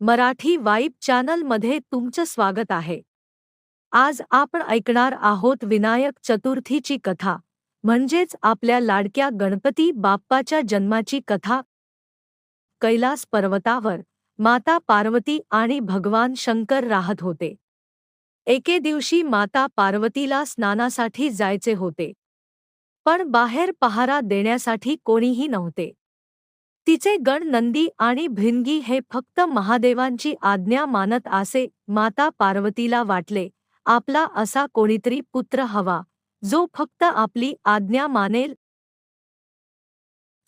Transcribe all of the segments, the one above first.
Marathi vibe चॅनलमध्ये तुमचं स्वागत आहे. आज आपण ऐकणार आहोत विनायक चतुर्थीची कथा म्हणजेच आपल्या लाडक्या गणपती बाप्पाच्या जन्माची कथा. कैलास पर्वतावर माता पार्वती आणि भगवान शंकर राहत होते. एके दिवशी माता पार्वतीला स्नानासाठी जायचे होते. पण बाहेर पहारा देण्यासाठी कोणीही नव्हते. तिचे गण नंदी आणि भिंगी हे फक्त महादेवांची आज्ञा मानत असे माता पार्वतीला वाटले आपला असा कोणीतरी पुत्र हवा जो फक्त आपली आज्ञा मानेल.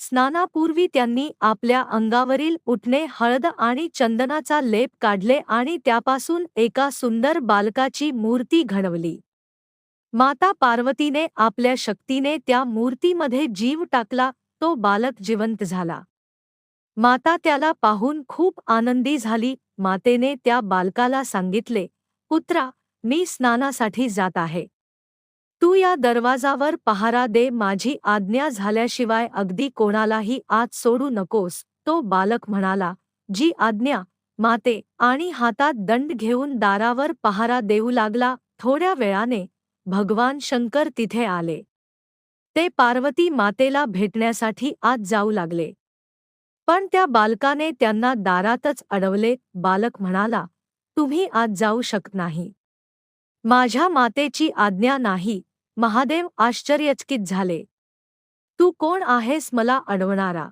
स्नानापूर्वी त्यांनी आपल्या अंगावरील उठणे हळद आणि चंदनाचा लेप काढले आणि त्यापासून एका सुंदर बालकाची मूर्ती घडवली. माता पार्वतीने आपल्या शक्तीने त्या मूर्तीमध्ये जीव टाकला तो बालक जिवंत झाला. माता त्याला पाहून खूप आनंदी झाली. मातेने त्या बालकाला सांगितले पुत्रा मी स्नानासाठी जात आहे. तू या दरवाजावर पहारा दे. माझी आज्ञा झाल्याशिवाय अगदी कोणालाही आत सोडू नकोस तो बालक म्हणाला. जी आज्ञा माते आणि हातात दंड घेऊन दारावर पहारा देऊ लागला. थोड्या वेळाने भगवान शंकर तिथे आले. ते पार्वती मातेला भेटण्यासाठी आत जाऊ लागले. पण त्या बालकाने त्यांना दारातच अडवले. बालक म्हणाला तुम्ही आज जाऊ शकत नाही. माझ्या मातेची आज्ञा नाही. महादेव आश्चर्यचकित झाले. तू कोण आहेस मला अडवणारा?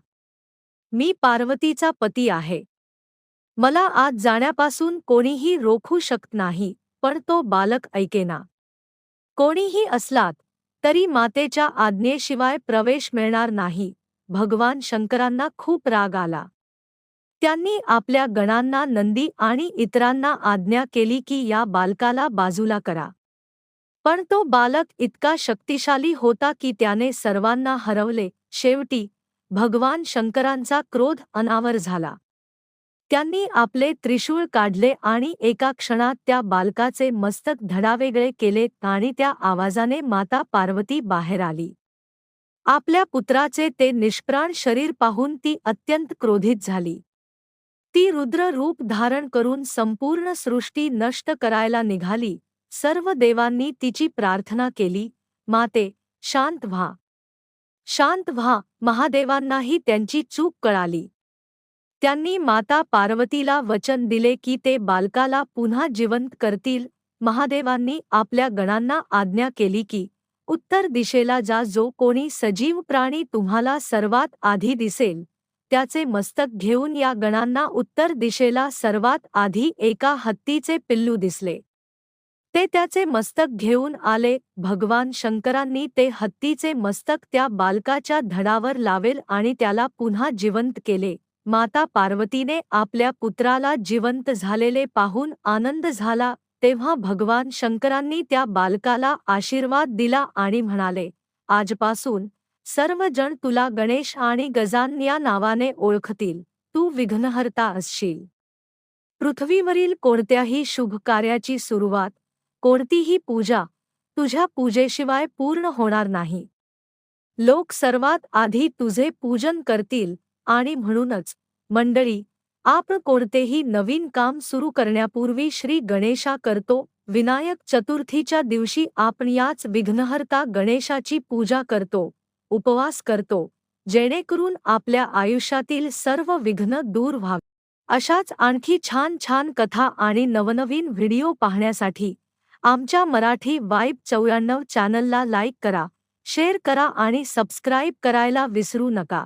मी पार्वतीचा पती आहे. मला आज जाण्यापासून कोणीही रोखू शकत नाही पण तो बालक ऐकेना. कोणीही असलात तरी मातेच्या आज्ञेशिवाय प्रवेश मिळणार नाही. भगवान शंकरांना खूप राग आला. त्यांनी आपल्या गणांना नंदी आणि इतरांना आज्ञा केली की या बालकाला बाजूला करा. पण तो बालक इतका शक्तिशाली होता की त्याने सर्वांना हरवले. शेवटी भगवान शंकरांचा क्रोध अनावर झाला. त्यांनी आपले त्रिशूळ काढले आणि एका क्षणात त्या बालकाचे मस्तक धडावेगळे केले आणि त्या आवाजाने माता पार्वती बाहेर आली. आपल्या पुत्राचे ते निष्प्राण शरीर पाहून ती अत्यंत क्रोधित झाली. ती रुद्र रूप धारण करून संपूर्ण सृष्टी नष्ट करायला निघाली. सर्व देवांनी तिची प्रार्थना केली माते शांत व्हा. शांत व्हा. महादेवांनाही त्यांची चूक कळाली. त्यांनी माता पार्वतीला वचन दिले की ते बालकाला पुन्हा जिवंत करतील. महादेवांनी आपल्या गणांना आज्ञा केली की उत्तर दिशेला जा जो कोणी सजीव प्राणी तुम्हाला सर्वात आधी दिसेल त्याचे मस्तक घेऊन या गणांना उत्तर दिशेला सर्वात आधी एका हत्तीचे पिल्लू दिसले. ते त्याचे मस्तक घेऊन आले भगवान शंकरांनी ते हत्तीचे मस्तक त्या बालकाच्या धडावर लावेल आणि त्याला पुन्हा जिवंत केले. माता पार्वतीने आपल्या पुत्राला जिवंत झालेले पाहून आनंद झाला तेव्हा भगवान शंकरांनी त्या बालकाला आशीर्वाद दिला आणि म्हणाले आजपासून सर्वजण तुला गणेश आणि गजान या नावाने ओळखतील. तू विघ्नहर्ता असशील. पृथ्वीवरील कोणत्याही शुभ कार्याची सुरुवात कोणतीही पूजा तुझ्या पूजेशिवाय पूर्ण होणार नाही. लोक सर्वात आधी तुझे पूजन करतील आणि म्हणूनच मंडळी आपण कोणतेही नवीन काम सुरू करण्यापूर्वी श्री गणेशा करतो. विनायक चतुर्थीच्या दिवशी आपण याच विघ्नहर्ता गणेशाची पूजा करतो उपवास करतो जेणेकरून आपल्या आयुष्यातील सर्व विघ्न दूर व्हावे. अशाच आणखी छान छान कथा आणि नवनवीन व्हिडिओ पाहण्यासाठी आमच्या मराठी वाईब चौऱ्याण्णव चॅनलला लाईक करा शेअर करा आणि सबस्क्राईब करायला विसरू नका.